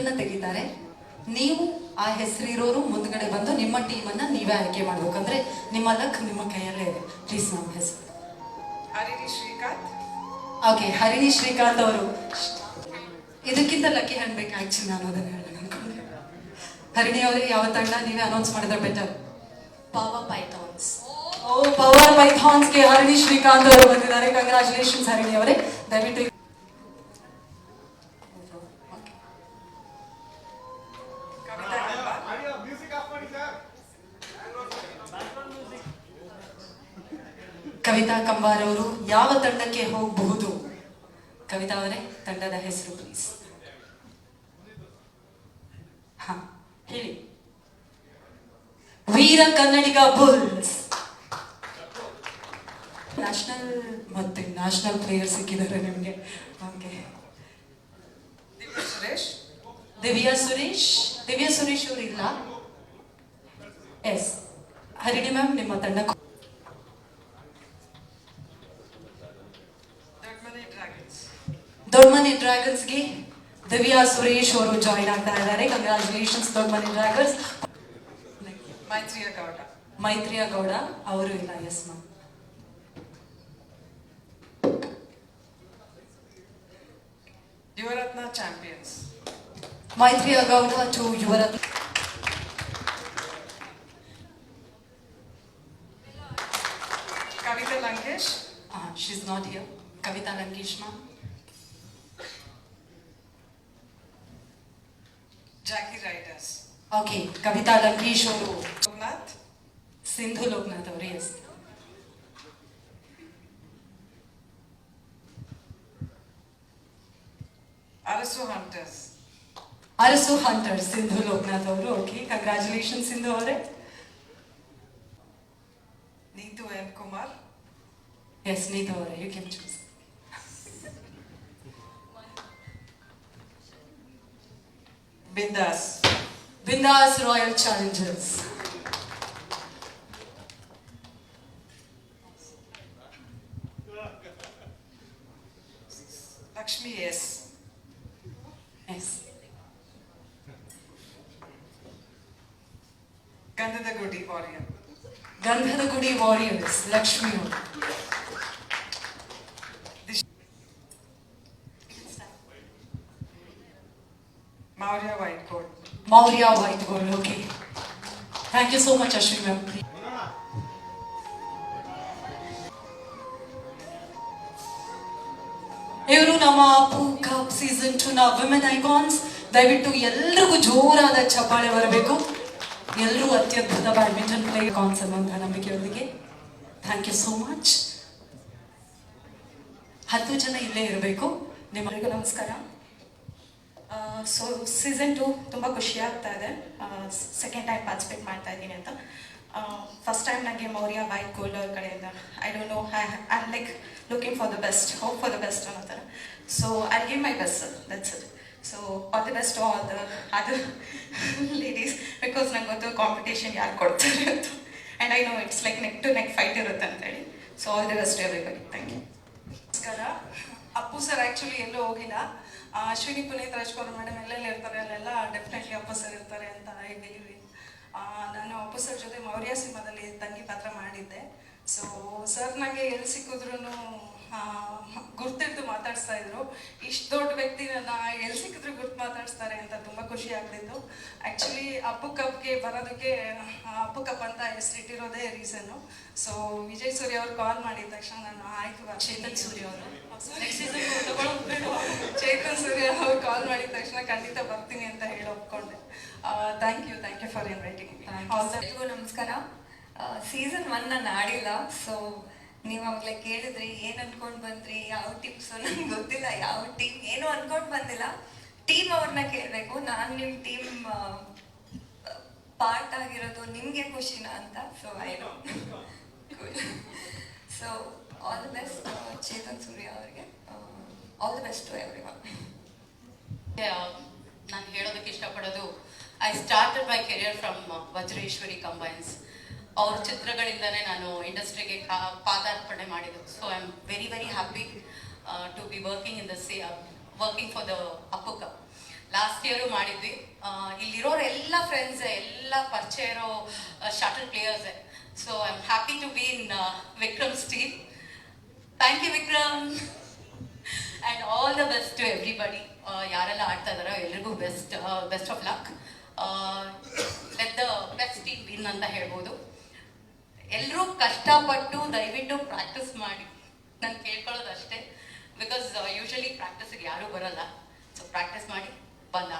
ಹೆಸರನ್ನ ತೆಗಿತಾರೆ. ನೀವು ಆ ಹೆಸರಿರೋರು ಮುಂದ್ಗಡೆ ಬಂದು ನಿಮ್ಮ ಟೀಮನ್ನ ನೀವೇ ಆಯ್ಕೆ ಮಾಡ್ಬೇಕು. ಅಂದ್ರೆ ನಿಮ್ಮ ಲಕ್ ನಿಮ್ಮ ಕೈಯಲ್ಲೇ ಇದೆ. ಪ್ಲೀಸ್ ನಮ್ಮ ಹೆಸರು. ಹರಿಣಿ ಶ್ರೀಕಾಂತ್. ಓಕೆ ಹರಿಣಿ ಶ್ರೀಕಾಂತ್ ಅವರು. ಇದಕ್ಕಿಂತ ಲಕ್ಕಿ ಅನ್ಬೇಕು ಆಕ್ಚುಲಿ ನಾನು ಅದನ್ನ ಹೇಳೋಣ ಅನ್ಕೊಂಡೆ. ಹರಿಣಿ ಅವರೇ ಯಾವ ತಂಡ? ನೀವೇ ಅನೌನ್ಸ್ ಮಾಡಿದ್ರೆ ಬೆಟರ್ ಪವರ್ ಪೈಥಾನ್ಸ್ ಓ ಪವರ್ ಪೈಥಾನ್ಸ್ಗೆ ಹರಿಣಿ ಶ್ರೀಕಾಂತ್ ಅವರು ಬಂದಿದ್ದಾರೆ. ಕಂಗ್ರಾಚುಲೇಷನ್ಸ್ ಹರಿಣಿ ಅವರೇ. ದಯವಿಟ್ಟು ಕವಿತಾ ಕಂಬಾರ್ ಅವರು ಯಾವ ತಂಡಕ್ಕೆ ಹೋಗಬಹುದು? ಕವಿತಾ ಅವರೇ, ತಂಡದ ಹೆಸರು ಪ್ಲೀಸ್ ಹಾ, ಹೇಳಿ. ವೀರ ಕನ್ನಡಿಗ ಬುಲ್ಸ್. ನ್ಯಾಷನಲ್ ಮತ್ತೆ ನ್ಯಾಷನಲ್ ಪ್ಲೇಯರ್ ಸಿಕ್ಕಿದ್ದಾರೆ ನಿಮಗೆ. ಓಕೆ ಸುರೇಶ್. ದಿವ್ಯಾ ಸುರೇಶ್. ದಿವ್ಯಾ ಸುರೇಶ್ ಅವರು ಇಲ್ಲ? ಎಸ್ ಹರಿಣಿ ಮ್ಯಾಮ್ ನಿಮ್ಮ ತಂಡ Dragons again. Divya Suresh Oru joined our Tailare. Congratulations, to Money Dragons. Maitriya Gowda. Maitriya Gowda, Auru Ila, yes ma'am. Yuvaratna champions. Maitriya Gowda to Yuvaratna. Kavita Lankesh. Uh, she's not here. Kavita Lankesh ma'am. Okay Kavita Lankesh ಅವರು ಸೋಮನಾಥ್ ಸಿಂಧು ಲೋಕನಾಥ್ ಅವರು S Arasu hunters Arasu hunter Sindhu Loknath ಅವರು okay congratulation Sindhu ಅವರೇ Neetu N Kumar S Neetu ಅವರೇ you can choose ಬಿಂದಾಸ್ Bindas Royal Challengers. Lakshmi, yes. Yes. Gandhadagudi Warrior. Gandhadagudi Warriors, Lakshmi. Maurya Whitecourt. Maurya white gold okay thank you so much Ashwin ma'am ಇವರು ನಮ್ಮ Appu cup season two ನ women icons ದಯವಿಟ್ಟು ಎಲ್ರಿಗೂ ಜೋರಾದ ಚಪ್ಪಾಳೆ ಬರಬೇಕು. ಎಲ್ಲರೂ ಅತ್ಯದ್ಭುತ ಬ್ಯಾಡ್ಮಿಂಟನ್ ಪ್ಲೇ ಕಾನ್ಸ್ ಅನ್ನುವಂಥ ನಂಬಿಕೆಯೊಂದಿಗೆ. ಥ್ಯಾಂಕ್ ಯು ಸೋ ಮಚ್ ಹತ್ತು ಜನ ಇಲ್ಲೇ ಇರಬೇಕು. ನಿಮ್ಮರಿಗೂ ನಮಸ್ಕಾರ. ಸೊ ಸೀಸನ್ ಟು ತುಂಬ ಖುಷಿ ಆಗ್ತಾ ಇದೆ. ಸೆಕೆಂಡ್ ಟೈಮ್ ಪಾರ್ಟಿಸಿಪೇಟ್ ಮಾಡ್ತಾ ಇದ್ದೀನಿ ಅಂತ. ಫಸ್ಟ್ ಟೈಮ್ ನನಗೆ ಮೌರ್ಯ ಬೈ ಗೋಲ್ಡ್ ಅವ್ರ ಕಡೆಯಿಂದ. I don't know I I like looking for the best hope for the best ಅನ್ನೋ ಥರ so I give my best that's it so all the best all the other ladies because ನಂಗೆ ಗೊತ್ತು competition ಯಾರು ಕೊಡ್ತಾರೆ ಅಂತ. And I know it's like neck to neck fight ಇರುತ್ತೆ ಅಂತೇಳಿ so all the best everybody thank you ನಮಸ್ಕಾರ. Appu sir actually ಎಲ್ಲೂ ಹೋಗಿಲ್ಲ. ಅಶ್ವಿನಿ ಪುನೀತ್ ರಾಜ್ಕುಮಾರ್ ಮೇಡಮ್ ಎಲ್ಲೆಲ್ಲಿ ಇರ್ತಾರೆ, ಅಲ್ಲೆಲ್ಲ ಡೆಫಿನೆಟ್ಲಿ ಆಫೀಸರ್ ಇರ್ತಾರೆ ಅಂತ ಐ ಬಿಲೀವ್ ನಾನು ಆಫೀಸರ್ ಜೊತೆ ಮೌರ್ಯ ಸಿನಿಮಾದಲ್ಲಿ ತಂಗಿ ಪಾತ್ರ ಮಾಡಿದ್ದೆ. ಸೊ ಸರ್ ನನಗೆ ಎಲ್ಲಿ ಸಿಕ್ಕಿದ್ರು ಮಾತಾಡಿಸ್ತಾ ಇದ್ರು. ಇಷ್ಟು ದೊಡ್ಡ ವ್ಯಕ್ತಿ ನನ್ನ ಎಲ್ಲಿ ಸಿಕ್ಕಿದ್ರು ಗುರ್ತು ಮಾತಾಡಿಸ್ತಾರೆ ಅಂತ ತುಂಬ ಖುಷಿ ಆಗ್ತಿತ್ತು. ಆ್ಯಕ್ಚುಲಿ ಅಪ್ಪು ಕಪ್ಗೆ ಬರೋದಕ್ಕೆ ಅಪ್ಪು ಕಪ್ ಅಂತ ಹೆಸರಿಟ್ಟಿರೋದೇ ರೀಸನ್ನು ಸೊ ವಿಜಯ್ ಸೂರ್ಯ ಅವ್ರು ಕಾಲ್ ಮಾಡಿದ ತಕ್ಷಣ ನಾನು ಆಯ್ತು ಚೇತನ್ ಸೂರ್ಯ ಅವರು? ಚೇತನ್ ಸೂರ್ಯ ಅವ್ರು ಕಾಲ್ ಮಾಡಿದ ತಕ್ಷಣ ಖಂಡಿತ ಬರ್ತೀನಿ ಅಂತ ಹೇಳಿ ಒಪ್ಕೊಂಡೆ. Thank you thank you for inviting ನಮಸ್ಕಾರ. ಸೀಸನ್ ಒನ್ ನಾನು ಆಡಿಲ್ಲ. ಸೊ ನೀವು ಅವಾಗಲೇ ಕೇಳಿದ್ರಿ, ಏನು ಅನ್ಕೊಂಡ್ ಬಂದ್ರಿ, ಯಾವ ಟಿಪ್ಸು ನಂಗೆ ಗೊತ್ತಿಲ್ಲ, ಯಾವ ಟೀಮ್ ಏನು ಅನ್ಕೊಂಡ್ ಬಂದಿಲ್ಲ. ಟೀಮ್ ಅವ್ರನ್ನ ಕೇಳಬೇಕು, ನಾನು ನಿಮ್ಮ ಟೀಮ್ ಪಾರ್ಟ್ ಆಗಿರೋದು ನಿಮಗೆ ಖುಷಿನಾ ಅಂತ so I so all the best Chetan Surya ಅವರಿಗೆ. All the best to everyone ನಾನು ಹೇಳೋದಕ್ಕೆ ಇಷ್ಟಪಡೋದು I started my career from Vajreshwari combines ಅವ್ರ ಚಿತ್ರಗಳಿಂದನೇ ನಾನು ಇಂಡಸ್ಟ್ರಿಗೆ ಪಾದಾರ್ಪಣೆ ಮಾಡಿದ್ದು. So I am very very happy to be working in the C working for the Appu cup last year ಮಾಡಿದ್ವಿ. ಇಲ್ಲಿರೋರೆಲ್ಲ ಇಲ್ಲಿರೋರು ಎಲ್ಲ ಫ್ರೆಂಡ್ಸ್ ಎಲ್ಲ ಪರಿಚಯ ಇರೋ shuttle players so I am happy to be in Vikram steel thank you Vikram and all the best to everybody ಯಾರೆಲ್ಲ ಆಡ್ತಾ ಇದಾರೋ ಎಲ್ರಿಗೂ best best of luck let the best team win ಅಂತ ಹೇಳ್ಬೋದು. ಎಲ್ಲರೂ ಕಷ್ಟಪಟ್ಟು ದಯವಿಟ್ಟು ಪ್ರಾಕ್ಟೀಸ್ ಮಾಡಿ. ನಾನು ಕೇಳ್ಕೊಳ್ಳೋದು ಅಷ್ಟೇ ಬಿಕಾಸ್ ಯೂಶಲಿ ಪ್ರಾಕ್ಟೀಸಿಗೆ ಯಾರೂ ಬರಲ್ಲ. ಸೊ ಪ್ರಾಕ್ಟೀಸ್ ಮಾಡಿ, ಬಂದು